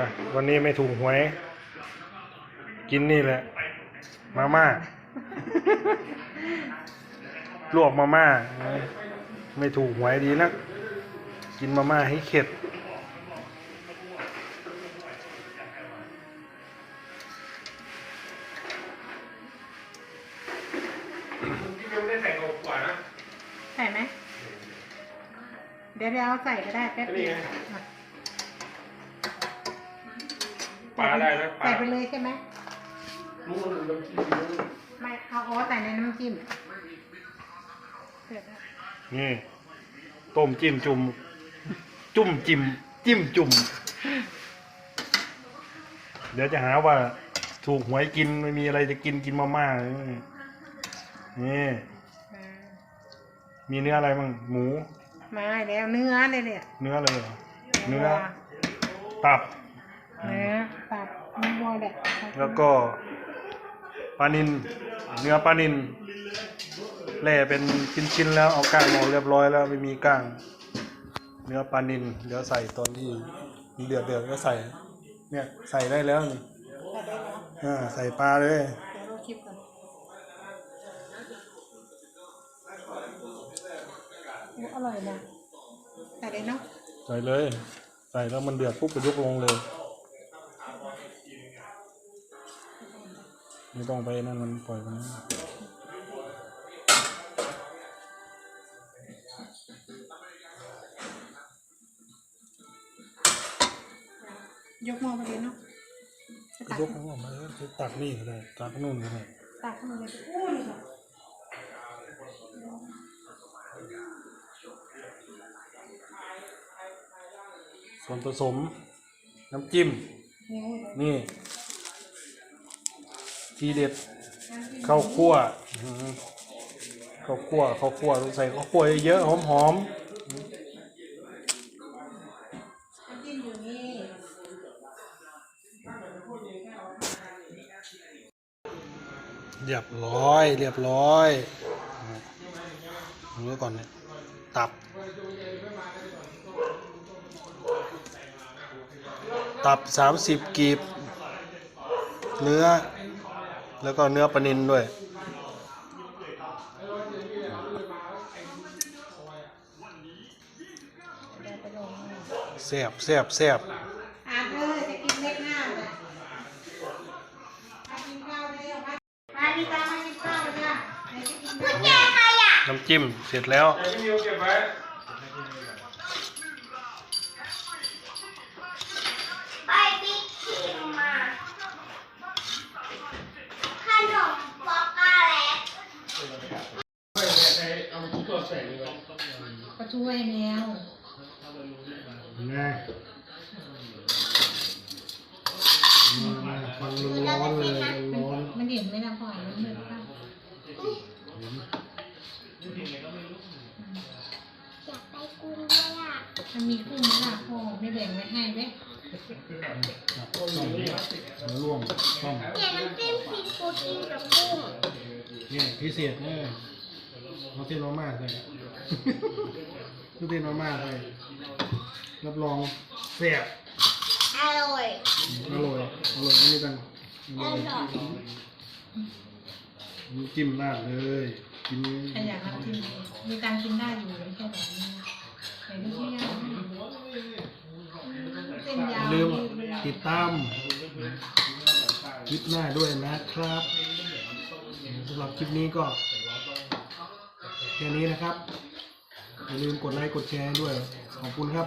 อวันนี้ไม่ถูกหวย กินนี่แหละ มาม่า ลวกมาม่า ไม่ถูกหวยดีนักกินมาม่าให้เข็ดที่ยังไม่ได้ใส่กบกว่านะใส่ไหม เดี๋ยวเดี๋ยวเอาใส่ก็ได้แป๊บเดียว ปลาได้นะปลา ใส่ไปเลยใช่ไหมนู่นน้ำจิ้มนู่นไม่เอาอ๋อใส่ในน้ำจิ้มเสร็จแล้วนี่ต้มจิ้มจุ่มจุ่มจิ้มจิ้มจุ่ม เดี๋ยวจะหาว่า ถูกหวยกินไม่มีอะไรจะกินกินมาม่านี่นี่อ่ามีเนื้ออะไรบ้างหมู มาแล้วเนื้อเลยเนี่ยเนื้อเลยเหรอเนื้อตับ แหละแล้วก็ปลานินเนื้อปลานินแล่เป็นชิ้นๆแล้วเอาก้างออกเรียบร้อยแล้วไม่มีก้าง เนื้อปลานินเดี๋ยวใส่ตอนที่เดือดเดือดๆก็ใส่ เนี่ยใส่ได้แล้วนี่ใส่ได้แล้วอ่าใส่ปลาเลยเดี๋ยวเราคลิปก่อนโอ้อร่อยนะใส่เลยเนาะใส่เลย ใส่แล้วมันเดือดปุ๊บก็ยกลงเลย ไม่ต้องไปนั่นมันปล่อยมันยกหม้อไปเลยเนาะจะตักยกมันออกมาแล้วจะตักนี่ก็ได้ตักนู่นก็ได้ตักขึ้นมาเลยอู้นี่ค่ะส่วนผสม น้ำจิ้มนิ้วเลยนี่ ทีเด็ดข้าวคั่วข้าวคั่วข้าวคั่วต้องใส่ข้าวคั่วเยอะๆหอมน้ำจิ้มอยู่นี่ๆเรียบร้อย เรียบร้อยรู้ก่อนเนี่ยตับ ตับสามสิบกีบ เนื้อ แล้วก็เนื้อปลานินด้วยเดี๋ยวไปลงนี่แซ่บแซ่บแซ่บอ่านเลยจะกินเล็กหน้าเลยมากินข้าวเลยเอามามาดีตามมากินข้าวเลยจ้ะเดี๋ยวจะกินข้าว น้ำจิ้มเสร็จแล้ว ไอ้มิวเก็บไว้ ใส่เลย ก็ช่วยแมวนะมันร้อนเลยมันร้อนมันเห็นไหมนะพ่อมันมืดป่ะอยากไปกรุงด้วยอะมันมีกุ้งไหมล่ะพ่อไม่แบ่งไว้ให้ไหมต้องร่วงต้องเนี่ยน้ำจิ้มซีฟู้ดกินกับกุ้งเนี่ยพิเศษเนี่ย เราเส้นมาม่าใส่ทุกเส้นมาม่าใส่รับรองแซ่บอร่อยอร่อยอร่อยนี่กันออร่อยร่อยน้ำจิ้มราดเลยกินใครอยากทำกินมีตังค์กินได้อยู่ไม่ใช่แบบนี้เห็นไม่ใช่ยาวเส้นาวอยย่าลืมติดตามคลิปหน้าด้วยนะครับสำหรับคลิปนี้ก็ แค่นี้นะครับอย่าลืมกดไลค์กดแชร์ด้วยขอบคุณครับ